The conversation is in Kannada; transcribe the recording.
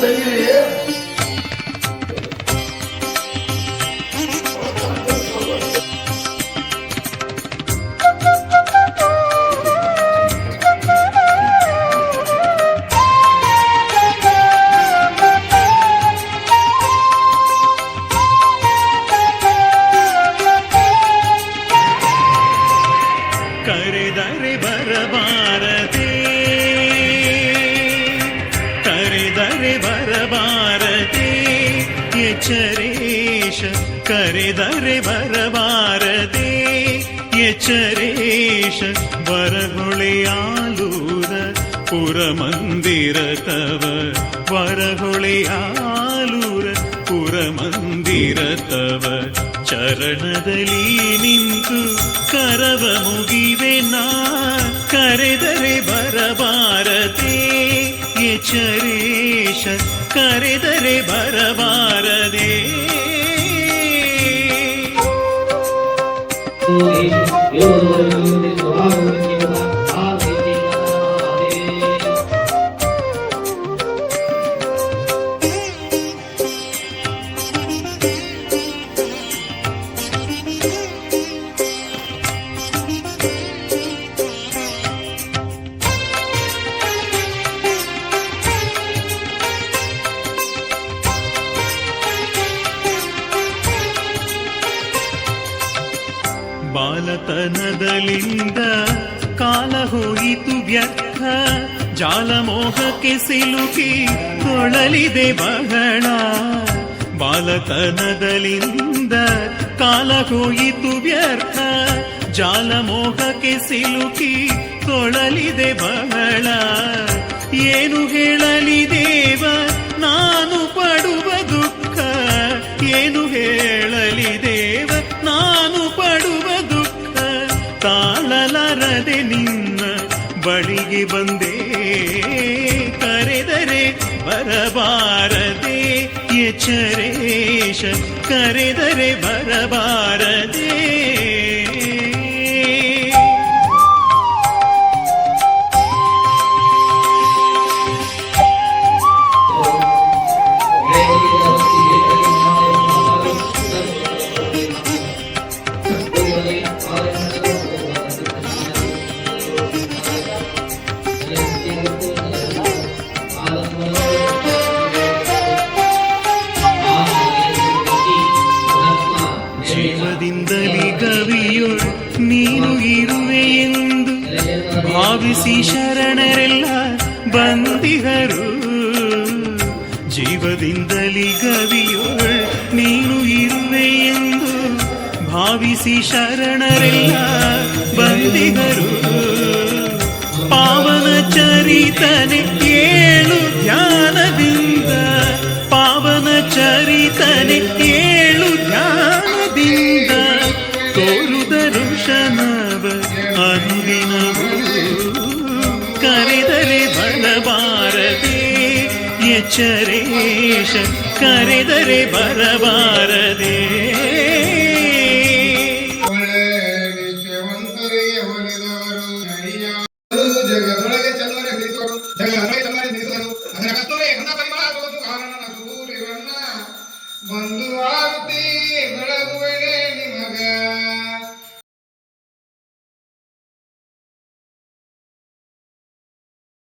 ತೆಗೀರಿ ಕರೆದರೆ ಕರೆದರೆ ಬರಬಾರದೆ ಎಚ್ಚರೇಶ ಕರೆದರೆ ಬರಬಾರದೆ ಎಚ್ಚರೇಶ ಬರಗೊಳೆಯಾಲೂರ ಪುರಮಂದಿರ ತವ ವರಗೊಳೆಯಾಲೂರ ಪುರಮಂದಿರ ತವ ಚರಣದಲ್ಲಿ ನಿಂತು ಕರವ ಮುಗಿವೆ ನಾ ಕರೆದರೆ ಬರಬಾರದೆ ಎಚ್ಚರೇಶ ಕರೆದರೆ ಬರಬಾರದೆ ಬಾಲತನದಲಿಂದ ಕಾಲ ಹೋಯಿತು ವ್ಯರ್ಥ. ಜಾಲಮೋಹಕ್ಕೆ ಸಿಲುಕಿ ತೊಳಲಿದೆ ಬಹಳ. ಬಾಲತನದಲಿಂದ ಕಾಲ ಹೋಯಿತು ವ್ಯರ್ಥ. ಜಾಲಮೋಹಕ್ಕೆ ಸಿಲುಕಿ ತೊಳಲಿದೆ ಬಹಳ. ಏನು ತಾಳಲಾರದೆ ನಿನ್ನ ಬಳಿಗೆ ಬಂದೆ. ಕರೆದರೆ ಬರಬಾರದೆ ಎಚ್ಚರೇಶ ಕರೆದರೆ ಬರಬಾರದೆ. ನೀನು ಇರುವೆ ಎಂದು ಭಾವಿಸಿ ಶರಣರೆಲ್ಲ ಬಂದಿಹರು ಜೀವದಿಂದಲೇ ಗವಿಯೋಳ್ ನೀನು ಇರುವೆ ಎಂದು ಭಾವಿಸಿ ಶರಣರೆಲ್ಲ ಬಂದಿಹರು ಪಾವನ ಚರಿತನೆ ಏಳು ಧ್ಯಾನದಿಂದ ಪಾವನ ಚರಿತನೆ ಬರಬಾರದೆ ಎಚ್ಚರೇಶ ಕರೆದರೆ ಬರಬಾರದೆ. ಜಗದೊಳಗೆ ನಿಂತವರು ಜಗದೊಳಗೆ